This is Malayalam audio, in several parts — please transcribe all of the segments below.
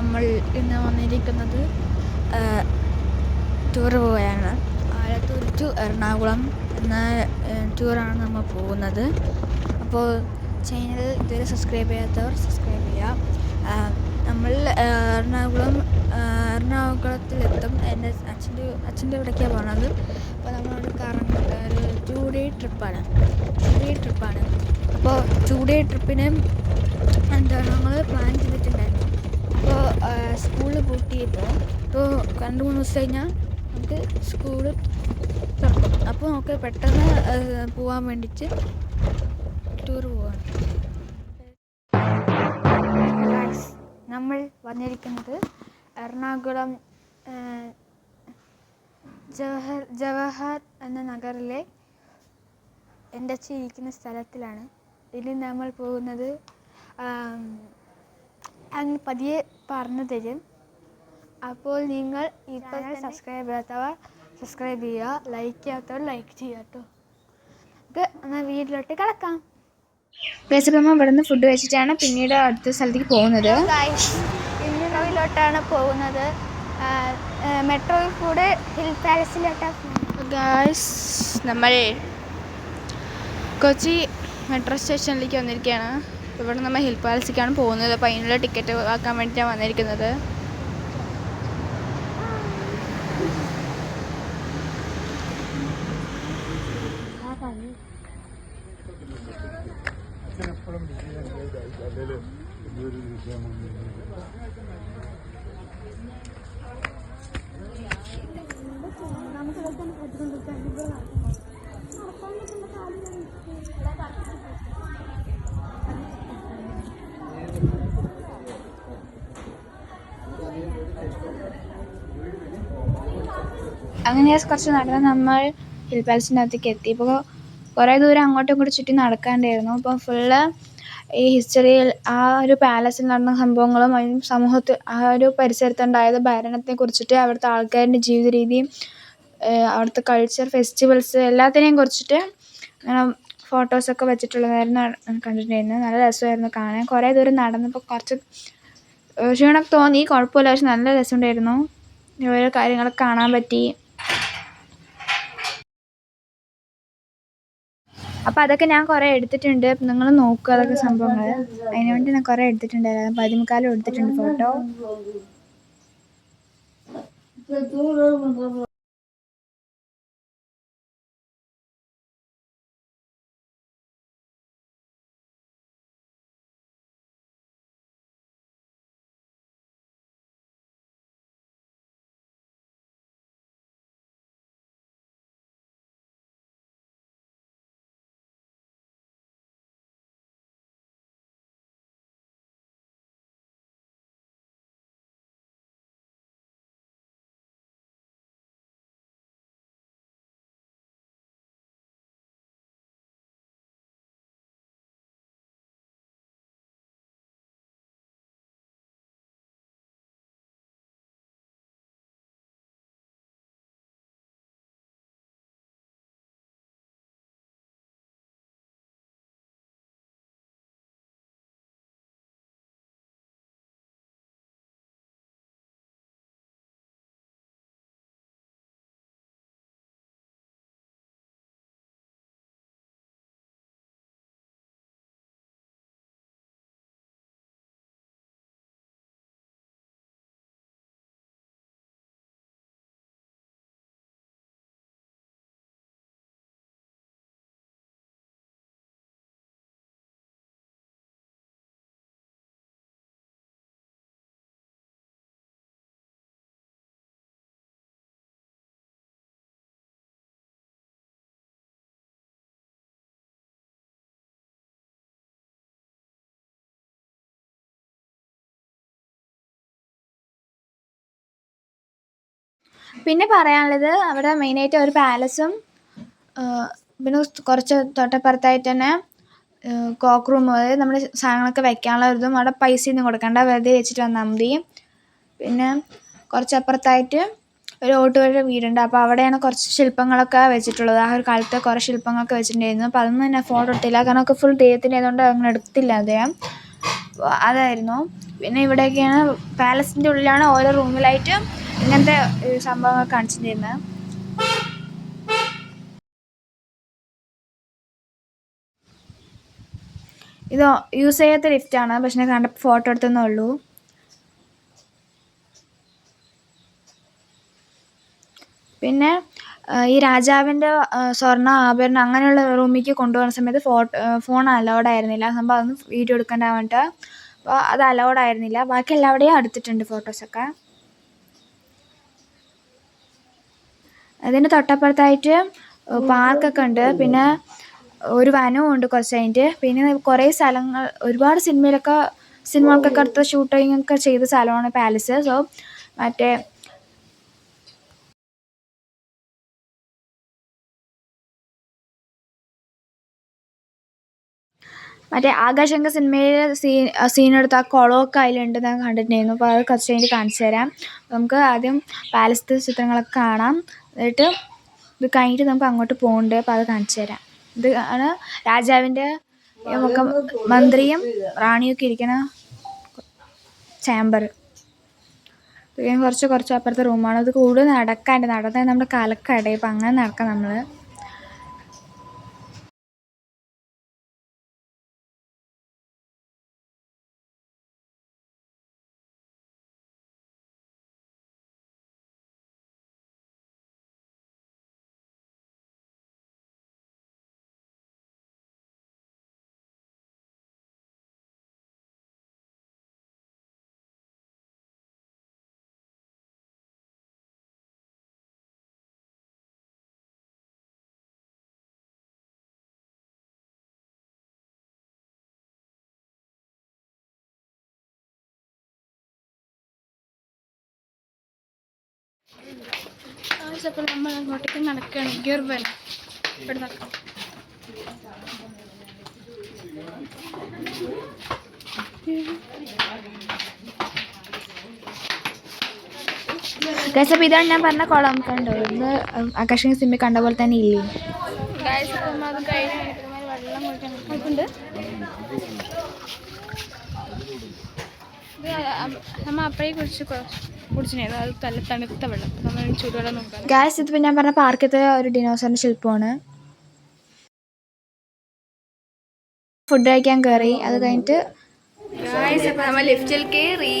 നമ്മൾ ഇന്ന് വന്നിരിക്കുന്നത് ടൂർ പോവുകയാണ് ആലത്തൂർ ടു എറണാകുളം എന്ന ടൂറാണ് നമ്മൾ പോകുന്നത്. അപ്പോൾ ചാനൽ ഇതുവരെ സബ്സ്ക്രൈബ് ചെയ്യാത്തവർ സബ്സ്ക്രൈബ് ചെയ്യാം. നമ്മൾ എറണാകുളം എറണാകുളത്തിലെത്തും. എന്റെ അച്ഛന്റെ അച്ഛന്റെ ഇവിടേക്കാണ് പോണത്. അപ്പോൾ നമ്മളവിടെ കറങ്ങുന്നത് ഒരു ടു ഡേ ട്രിപ്പാണ് ടു ഡേ ട്രിപ്പാണ് അപ്പോൾ ടു ഡേ ട്രിപ്പിന് എന്താണ്? നമ്മൾ പ്ലാൻ ചെയ്തിട്ടുണ്ടായിരുന്നു അപ്പോൾ സ്കൂളിൽ പൂട്ടിയപ്പോൾ ഇപ്പോൾ രണ്ട് മൂന്ന് ദിവസം കഴിഞ്ഞാൽ നമുക്ക് സ്കൂൾ തുറക്കും. അപ്പോൾ നമുക്ക് പെട്ടെന്ന് പോകാൻ വേണ്ടിയിട്ട് ടൂർ പോവാണ്. നമ്മൾ വന്നിരിക്കുന്നത് എറണാകുളം ജവഹർ ജവഹർ എന്ന നഗറിലെ എന്റെ അച്ഛൻ ഇരിക്കുന്ന സ്ഥലത്തിലാണ്. ഇനി നമ്മൾ പോകുന്നത് അങ്ങ് പതിയെ പറഞ്ഞു തരും. അപ്പോൾ നിങ്ങൾ ഈ ചാനൽ സബ്സ്ക്രൈബ് ചെയ്യാത്തവർ സബ്സ്ക്രൈബ് ചെയ്യുക ലൈക്ക് ചെയ്യാത്തവർ ലൈക്ക് ചെയ്യാട്ടോ കേട്ടോ. നമുക്ക് എന്നാൽ വീട്ടിലോട്ട് കിടക്കാം. ഗൈസപ്പമ്മ ഇവിടെ നിന്ന് ഫുഡ് കഴിച്ചിട്ടാണ് പിന്നീട് അടുത്ത സ്ഥലത്തേക്ക് പോകുന്നത്. ഇന്ത്യയിലോട്ടാണ് പോകുന്നത്. മെട്രോയിൽ കൂടെ ഹിൽ പാലസിലോട്ടാണ് ഗായ്സ് നമ്മൾ കൊച്ചി മെട്രോ സ്റ്റേഷനിലേക്ക് വന്നിരിക്കുകയാണ്. ഇവിടെ നമ്മൾ ഹിൽ പാലസിലേക്കാണ് പോകുന്നത്. അപ്പോൾ അതിനുള്ള ടിക്കറ്റ് ആക്കാൻ വേണ്ടിയിട്ടാണ് വന്നിരിക്കുന്നത്. അങ്ങനെ കുറച്ച് നടന്ന് നമ്മൾ ഹിൽ പാലസിന്റെ അകത്തേക്ക് എത്തി. ഇപ്പോൾ കുറേ ദൂരം അങ്ങോട്ടും ഇങ്ങോട്ടും ചുറ്റി നടക്കാണ്ടായിരുന്നു. അപ്പോൾ ഫുള്ള് ഈ ഹിസ്റ്ററിയിൽ ആ ഒരു പാലസിൽ നടന്ന സംഭവങ്ങളും അതിന് സമൂഹത്തിൽ ആ ഒരു പരിസരത്തുണ്ടായത് ഭരണത്തെ കുറിച്ചിട്ട് അവിടുത്തെ ആൾക്കാരുടെ ജീവിത രീതിയും അവിടുത്തെ കൾച്ചർ ഫെസ്റ്റിവൽസ് എല്ലാത്തിനെയും കുറിച്ചിട്ട് അങ്ങനെ ഫോട്ടോസൊക്കെ വെച്ചിട്ടുള്ളതായിരുന്നു കണ്ടിട്ടുണ്ടായിരുന്നത്. നല്ല രസമായിരുന്നു കാണാൻ. കുറേ ദൂരം നടന്നപ്പോൾ കുറച്ച് ക്ഷീണമൊക്കെ തോന്നി. കുഴപ്പമില്ല. പക്ഷെ നല്ല രസമുണ്ടായിരുന്നു. ഓരോ കാര്യങ്ങളൊക്കെ കാണാൻ പറ്റി. അപ്പോൾ അതൊക്കെ ഞാൻ കുറേ എടുത്തിട്ടുണ്ട്. നിങ്ങൾ നോക്കുക അതൊക്കെ സംഭവങ്ങൾ അതിന് വേണ്ടി ഞാൻ കുറേ എടുത്തിട്ടുണ്ടായിരുന്നു പതിമുക്കാലും എടുത്തിട്ടുണ്ട് ഫോട്ടോ പിന്നെ പറയാനുള്ളത് അവിടെ മെയിനായിട്ട് ഒരു പാലസും പിന്നെ കുറച്ച് തൊട്ടപ്പുറത്തായിട്ട് തന്നെ കോക്ക് റൂം അതായത് നമ്മൾ സാധനങ്ങളൊക്കെ വെക്കാനുള്ള ഒരു അവിടെ പൈസ ഒന്നും കൊടുക്കണ്ട വെറുതെ വെച്ചിട്ട് വന്നാൽ മതി. പിന്നെ കുറച്ചപ്പുറത്തായിട്ട് ഒരു ഓട്ടുകാരുടെ വീടുണ്ട്. അപ്പോൾ അവിടെയാണ് കുറച്ച് ശില്പങ്ങളൊക്കെ വെച്ചിട്ടുള്ളത്. ആ ഒരു കാലത്ത് കുറേ ശില്പങ്ങളൊക്കെ വെച്ചിട്ടുണ്ടായിരുന്നു. അപ്പോൾ അതൊന്നും തന്നെ ഫോട്ടോ എടുത്തില്ല കാരണം ഒക്കെ ഫുൾ ദൈവത്തിന്റെ ആയതുകൊണ്ട് അങ്ങനെ എടുത്തില്ല അദ്ദേഹം അതായിരുന്നു. പിന്നെ ഇവിടെയൊക്കെയാണ് പാലസിന്റെ ഉള്ളിലാണ് ഓരോ റൂമിലായിട്ട് ഇങ്ങനത്തെ സംഭവങ്ങൾ കാണിച്ചിട്ടുണ്ടായിരുന്നത് ഇത് യൂസ് ചെയ്യാത്ത ലിഫ്റ്റാണ് പക്ഷെ കണ്ടപ്പോൾ ഫോട്ടോ എടുത്തെന്നേ ഉള്ളൂ. പിന്നെ ഈ രാജാവിന്റെ സ്വർണ ആഭരണം അങ്ങനെയുള്ള റൂമിലേക്ക് കൊണ്ടുപോകുന്ന സമയത്ത് ഫോട്ടോ ഫോൺ അലൗഡ് ആയിരുന്നില്ല. സംഭവം അതൊന്നും വീഡിയോ എടുക്കേണ്ട വേണ്ടിട്ട് അപ്പോൾ അത് അലൗഡ് ആയിരുന്നില്ല. ബാക്കി എല്ലാവിടെയും എടുത്തിട്ടുണ്ട് ഫോട്ടോസൊക്കെ അതിന്റെ തൊട്ടപ്പുറത്തായിട്ട് പാർക്കൊക്കെ ഉണ്ട്. പിന്നെ ഒരു വനവും ഉണ്ട് കുറച്ച് കഴിഞ്ഞിട്ട്. പിന്നെ കുറേ സ്ഥലങ്ങൾ ഒരുപാട് സിനിമയിലൊക്കെ സിനിമകൾക്കൊക്കെ അടുത്ത ഷൂട്ടിംഗ് ഒക്കെ ചെയ്ത സ്ഥലമാണ് പാലസ് സോ മറ്റേ മറ്റേ ആകാശങ്ക സിനിമയിലെ സീൻ സീൻ ആ കുളമൊക്കെ അതിലുണ്ട് ഞാൻ കണ്ടിട്ടുണ്ടായിരുന്നു. അപ്പോൾ അത് കുറച്ച് കഴിഞ്ഞിട്ട് കാണിച്ചു തരാം. നമുക്ക് ആദ്യം പാലസത്തെ ചിത്രങ്ങളൊക്കെ കാണാം. എന്നിട്ട് ഇത് കഴിഞ്ഞിട്ട് നമുക്ക് അങ്ങോട്ട് പോകുന്നുണ്ട് അപ്പോൾ അത് കാണിച്ചു തരാം. ഇത് ആണ് രാജാവിന്റെ ഒക്കെ മന്ത്രിയും റാണിയൊക്കെ ഇരിക്കുന്ന ചാമ്പർ കുറച്ച് കുറച്ച് അപ്പുറത്തെ റൂമാണ് ഇത് കൂടുതൽ നടക്കാണ്ട് നടന്നാൽ നമ്മുടെ കാലക്കടയും അപ്പം അങ്ങനെ നടക്കാം നമ്മൾ അപ്പോൾ നമ്മൾ അങ്ങോട്ടേക്ക് നടക്കുകയാണ്. ഗിർവൻ ഇവിടെ നടക്കാം. ഗൈസ് അപ്പോൾ ഇതാണ് ഞാൻ പറഞ്ഞ കുളം. കണ്ടോ? ഇന്ന് ആകാശം സിമ്മി കണ്ട പോലെ തന്നെ ഇല്ലേ? ഗൈസ് അപ്പോൾ അത് കഴിഞ്ഞ് വെള്ളം കുടിക്കാൻ നമ്മൾ അപ്പോഴേ കുടിച്ച് കുടിച്ചിട്ടുണ്ടായിരുന്നു അത് തല തണുത്ത വെള്ളം. നമ്മൾ ചൂടുവെള്ളം നോക്കാം ഗാസ് ഇതിപ്പോൾ ഞാൻ പറഞ്ഞ പാർക്കത്തെ ഒരു ഡിനോസറിന്റെ ശില്പമാണ്. ഫുഡ് കഴിക്കാൻ കയറി അത് കഴിഞ്ഞിട്ട് നമ്മൾ ലിഫ്റ്റിൽ കയറി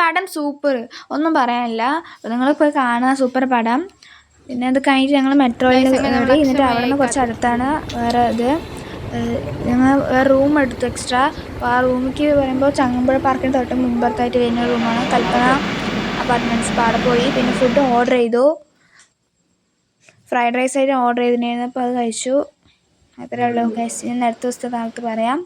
പടം സൂപ്പർ. ഒന്നും പറയാനില്ല. നിങ്ങൾ പോയി കാണുക സൂപ്പർ പടം. പിന്നെ അത് കഴിഞ്ഞിട്ട് ഞങ്ങൾ മെട്രോയിൽ കയറി എന്നിട്ട് അവിടെ നിന്ന് കുറച്ച് അടുത്താണ് വേറെ ഇത്. ഞങ്ങൾ വേറെ റൂം എടുത്തു എക്സ്ട്രാ. അപ്പോൾ ആ റൂമിലേക്ക് പറയുമ്പോൾ ചങ്ങമ്പുഴ പാർക്കിന് തൊട്ട് മുമ്പത്തായിട്ട് വരുന്ന റൂമാണ്. കൽപ്പന അപ്പാർട്ട്മെന്റ്സ്. അവിടെ പോയി. പിന്നെ ഫുഡ് ഓർഡർ ചെയ്തു. ഫ്രൈഡ് റൈസ് ആയിട്ട് ഓർഡർ ചെയ്തിട്ടുണ്ടായിരുന്നു. അപ്പോൾ അത് കഴിച്ചു. അത്രേ ഉള്ളൂ. ഗൈസ് ഞാൻ അടുത്ത ദിവസത്തെ കാലത്ത് പറയാം.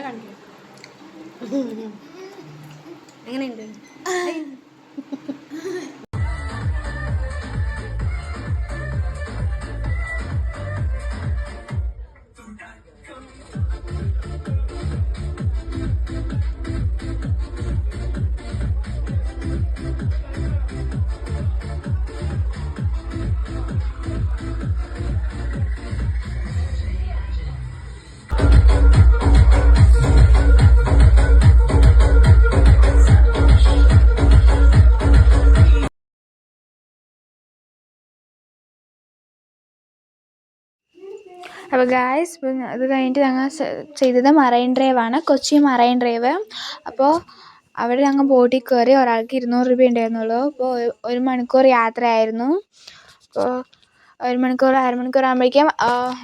ആളെ കണ്ടില്ല എങ്ങനെയുണ്ട്? അപ്പോൾ ഗായ്സ് അത് കഴിഞ്ഞിട്ട് ഞങ്ങൾ ചെയ്തത് മറൈൻ ഡ്രൈവ് ആണ് കൊച്ചി മറൈൻ ഡ്രൈവ്. അപ്പോൾ അവിടെ ഞങ്ങൾ ബോട്ടിൽ കയറി ഒരാൾക്ക് ഇരുന്നൂറ് രൂപ ഉണ്ടായിരുന്നുള്ളൂ. അപ്പോൾ ഒരു- മണിക്കൂർ യാത്രയായിരുന്നു. അപ്പോൾ ഒരു മണിക്കൂർ അരമണിക്കൂർ ആകുമ്പോഴേക്കും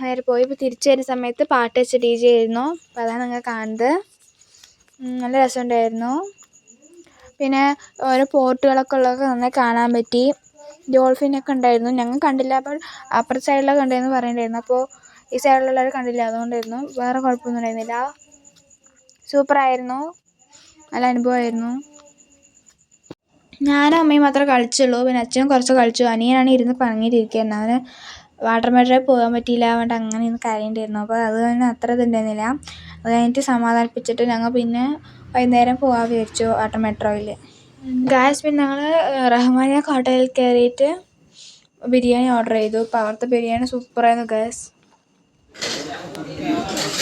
നേരെ പോയി. ഇപ്പോൾ തിരിച്ചു വരുന്ന സമയത്ത് പാട്ട് വെച്ച് ഡി ജെ ആയിരുന്നു. അപ്പോൾ അതാണ് നിങ്ങൾ കാണുന്നത്. നല്ല രസമുണ്ടായിരുന്നു. പിന്നെ ഓരോ പോർട്ടുകളൊക്കെ ഉള്ളതൊക്കെ നന്നായി കാണാൻ പറ്റി. ഡോൾഫിനൊക്കെ ഉണ്ടായിരുന്നു. ഞങ്ങൾ കണ്ടില്ല അപ്പോൾ അപ്പുറത്തെ സൈഡിലൊക്കെ ഉണ്ടായിരുന്നു പറയുന്നുണ്ടായിരുന്നു അപ്പോൾ ഈ സൈഡിലുള്ളവർ കണ്ടില്ല? അതുകൊണ്ടായിരുന്നു. വേറെ കുഴപ്പമൊന്നും ഉണ്ടായിരുന്നില്ല. സൂപ്പറായിരുന്നു. നല്ല അനുഭവമായിരുന്നു. ഞാനും അമ്മയും മാത്രമേ കളിച്ചുള്ളൂ. പിന്നെ അച്ഛനും കുറച്ച് കളിച്ചു. അനിയനാണ് ഇരുന്ന് പറഞ്ഞിട്ടിരിക്കുന്നത് അവന് വാട്ടർ മെട്രോയിൽ പോകാൻ പറ്റിയില്ല. അതുകൊണ്ട് അങ്ങനെ ഇരുന്ന് കരയേണ്ടിയിരുന്നു അപ്പോൾ അത് തന്നെ അത്ര ഇതുണ്ടായിരുന്നില്ല അത് കഴിഞ്ഞിട്ട് സമാധാനിപ്പിച്ചിട്ട് ഞങ്ങൾ പിന്നെ വൈകുന്നേരം പോകാൻ വിചാരിച്ചു വാട്ടർ മെട്രോയിൽ ഗായസ് പിന്നെ ഞങ്ങൾ റഹ്മാനിയ ഹോട്ടലിൽ കയറിയിട്ട് ബിരിയാണി ഓർഡർ ചെയ്തു. അപ്പോൾ അവിടുത്തെ ബിരിയാണി സൂപ്പറായിരുന്നു ഗായസ്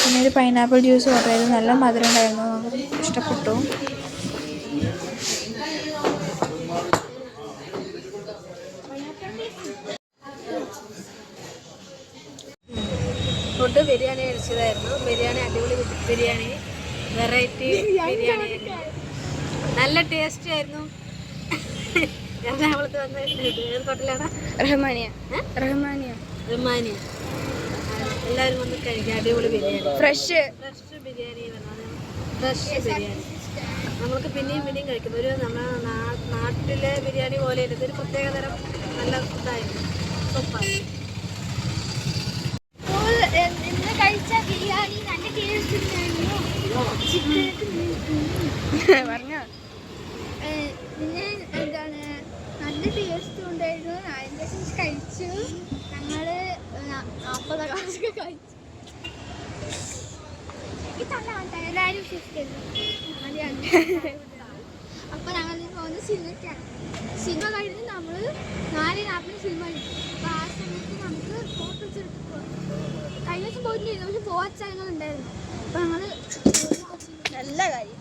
പിന്നെ ഒരു പൈനാപ്പിൾ ജ്യൂസ് ഓർഡർ ചെയ്തു നല്ല മധുരം ഉണ്ടായിരുന്നു. നമുക്ക് ഇഷ്ടപ്പെട്ടു. ഫുഡ് ബിരിയാണി കഴിച്ചതായിരുന്നു. ബിരിയാണി അടിപൊളി ബിരിയാണി വെറൈറ്റി ബിരിയാണി. നല്ല ടേസ്റ്റ് ആയിരുന്നു. എറണാകുളത്ത് വന്ന. ഏത് ഹോട്ടലാണ് റഹ്മാനിയ. റഹ്മാനിയ. റിമാനി എല്ലാവരും വന്ന് കഴിക്കാം അടിപൊളി biryani. Fresh. Fresh biryani fresh biryani. നമുക്ക് പിന്നെയും പിന്നെയും കഴിക്കും. ഒരു നമ്മുടെ നാട്ടിലെ ബിരിയാണി പോലെ ഇതൊരു പ്രത്യേക തരം നല്ല ഫുഡായിരുന്നു സൂപ്പർ ഇന്ന് കഴിച്ച ബിരിയാണി നല്ല ടേസ്റ്റ് ഉണ്ടായിരുന്നു പറഞ്ഞോ പിന്നെ എന്താണ് നല്ല ടേസ്റ്റ് ഉണ്ടായിരുന്നു അതിന്റെ ശേഷം കഴിച്ചു ഞങ്ങൾ നാൽപ്പത് ക്ലാസ്സൊക്കെ കഴിച്ചു ഈ തള്ള വേണ്ട എല്ലാവരും അപ്പോൾ ഞങ്ങൾ പോകുന്ന സിനിമയ്ക്കാണ്. സിനിമ കഴിഞ്ഞ് നമ്മൾ നാല് നാൽപ്പത് സിനിമ കഴിഞ്ഞു അപ്പോൾ ആ സമയത്ത് നമുക്ക് ഫോട്ടോ എടുത്ത് കഴിഞ്ഞ ദിവസം പോയിട്ടില്ലായിരുന്നു പക്ഷെ സ്ഥലങ്ങൾ ഉണ്ടായിരുന്നു. അപ്പോൾ ഞങ്ങൾ നല്ല കാര്യം.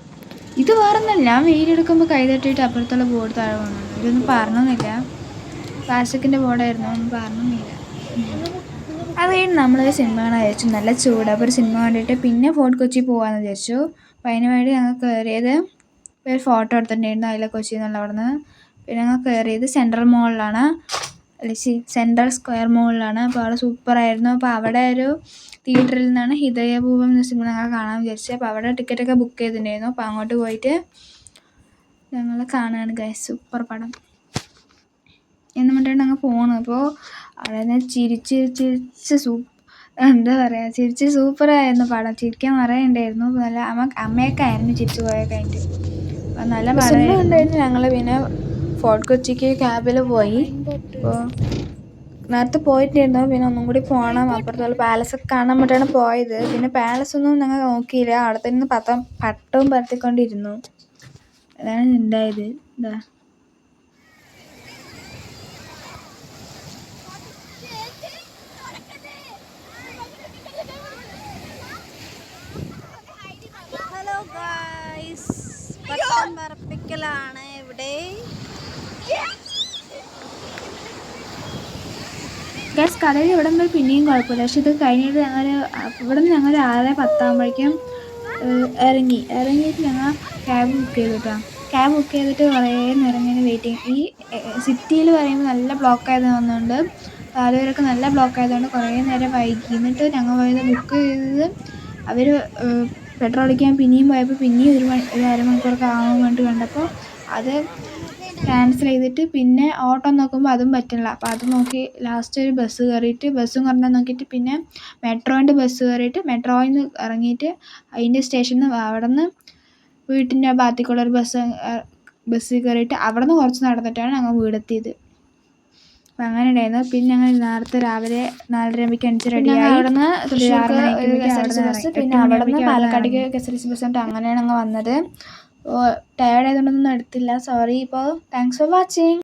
ഇത് വേറൊന്നുമല്ല ഞാൻ വീഡിയോ എടുക്കുമ്പോൾ കൈ തട്ടിയിട്ട് അപ്പുറത്തുള്ള ബോർഡ് താഴെ വന്നു. ഇതൊന്നും പറഞ്ഞൊന്നുമില്ല. പ്ലാസ്റ്റിക്കിന്റെ ബോർഡായിരുന്നു ഒന്നും പറഞ്ഞൊന്നുമില്ല. കഴിഞ്ഞ് നമ്മളൊരു സിനിമ കാണാൻ വിചാരിച്ചു. നല്ല ചൂട്. അപ്പോൾ ഒരു സിനിമ കണ്ടിട്ട് പിന്നെ ഫോർട്ട് കൊച്ചി പോകാമെന്ന് വിചാരിച്ചു. അപ്പോൾ അതിന് വേണ്ടി ഞങ്ങൾ കയറിയത് ഒരു ഫോട്ടോ എടുത്തിട്ടുണ്ടായിരുന്നു അതിലെ കൊച്ചി എന്നുള്ള അവിടെ നിന്ന് പിന്നെ ഞങ്ങൾ കയറിയത് സെൻട്രൽ മോളിലാണ്. സെൻട്രൽ സ്ക്വയർ മോളിലാണ്. അപ്പോൾ അവിടെ സൂപ്പറായിരുന്നു. അപ്പോൾ അവിടെ ഒരു തിയേറ്ററിൽ നിന്നാണ് ഹൃദയപൂർവം എന്ന സിനിമ ഞങ്ങൾ കാണാൻ വിചാരിച്ചത്. അപ്പോൾ അവിടെ ടിക്കറ്റൊക്കെ ബുക്ക് ചെയ്തിട്ടുണ്ടായിരുന്നു. അപ്പോൾ അങ്ങോട്ട് പോയിട്ട് ഞങ്ങൾ കാണുകയാണ് ഗൈസ് സൂപ്പർ പടം. എന്ന് പറഞ്ഞിട്ടാണ് ഞങ്ങൾ പോകുന്നത് അപ്പോൾ അവിടെ ഞാൻ ചിരിച്ച് ചിരിച്ച് സൂ എന്താ പറയുക ചിരിച്ച് സൂപ്പറായിരുന്നു പടം. ചിരിക്കാൻ പറയുന്നുണ്ടായിരുന്നു നല്ല അമ്മ അമ്മയൊക്കെ ആയിരുന്നു ചിരിച്ചു പോയ കഴിഞ്ഞിട്ട്. അപ്പം നല്ല പറയുന്നുണ്ടായിരുന്നു ഞങ്ങൾ പിന്നെ ഫോർട്ട് കൊച്ചിക്ക് ക്യാബിൽ പോയി. അപ്പോൾ നേരത്തെ പോയിട്ടുണ്ടായിരുന്നു. പിന്നെ ഒന്നും കൂടി പോകണം അപ്പുറത്തുള്ള പാലസ് ഒക്കെ കാണാൻ വേണ്ടിയിട്ടാണ് പോയത്. പിന്നെ പാലസ് ഒന്നും ഞങ്ങൾ നോക്കിയില്ല. അവിടെ തന്നെ പത്തം പട്ടവും പരത്തിക്കൊണ്ടിരുന്നു. അതാണ് ഉണ്ടായത് ഇതാ ഹലോ ഗായ്സ് പട്ടം പറപ്പിക്കലാണ് ഇവിടെ. ഗ്യാസ് കടയിൽ ഇവിടെ നിന്ന് പിന്നെയും കുഴപ്പമില്ല. പക്ഷെ ഇത് കഴിഞ്ഞിട്ട് ഞങ്ങൾ ഇവിടെ നിന്ന് ഞങ്ങൾ ആറ് പത്താകുമ്പോഴേക്കും ഇറങ്ങി. ഇറങ്ങിയിട്ട് ഞങ്ങൾ ക്യാബ് ബുക്ക് ചെയ്തു കേട്ടോ ക്യാബ് ബുക്ക് ചെയ്തിട്ട് കുറേ നേരം ഇങ്ങനെ ചെയ്യും. ഈ സിറ്റിയിൽ പറയുമ്പോൾ നല്ല ബ്ലോക്ക് ആയത് വന്നുകൊണ്ട് പാലൂരൊക്കെ നല്ല ബ്ലോക്ക് ആയതുകൊണ്ട് കുറേ നേരം വൈകി. എന്നിട്ട് ഞങ്ങൾ പോയത് ബുക്ക് ചെയ്തത് അവർ പെട്രോൾ അടിക്കാൻ പിന്നെയും പോയപ്പോൾ പിന്നെയും ഒരു മണി ഒരു അരമണിക്കൂറൊക്കെ ആകുമെന്ന് വേണ്ടി കണ്ടപ്പോൾ അത് ക്യാൻസൽ ചെയ്തിട്ട് പിന്നെ ഓട്ടോ നോക്കുമ്പോൾ അതും പറ്റില്ല. അപ്പോൾ അത് നോക്കി ലാസ്റ്റ് ഒരു ബസ് കയറിയിട്ട് ബസ്സും കുറഞ്ഞാൽ നോക്കിയിട്ട് പിന്നെ മെട്രോന്റെ ബസ് കയറിയിട്ട് മെട്രോയിൽ നിന്ന് ഇറങ്ങിയിട്ട് അതിന്റെ സ്റ്റേഷനിൽ നിന്ന് അവിടെ നിന്ന് വീട്ടിന്റെ ഭാഗത്തേക്കുള്ള ബസ് ബസ്സിൽ കയറിയിട്ട് അവിടെ നിന്ന് കുറച്ച് നടന്നിട്ടാണ് ഞങ്ങൾ വീടെത്തിയത്. അപ്പം അങ്ങനെ ഉണ്ടായിരുന്നു പിന്നെ ഞങ്ങൾ നേരത്തെ രാവിലെ നാലര മണിക്ക് അഞ്ച് റെഡിയായി ബസ് പിന്നെ അവിടുന്ന് പാലക്കാട്ടേക്ക് K S R T C bus ഉണ്ട് അങ്ങനെയാണ് അങ്ങ് വന്നത്. ടയേർഡ് ആയതുകൊണ്ടൊന്നും എടുത്തില്ല. സോറി ഇപ്പോൾ താങ്ക്സ് ഫോർ വാച്ചിങ്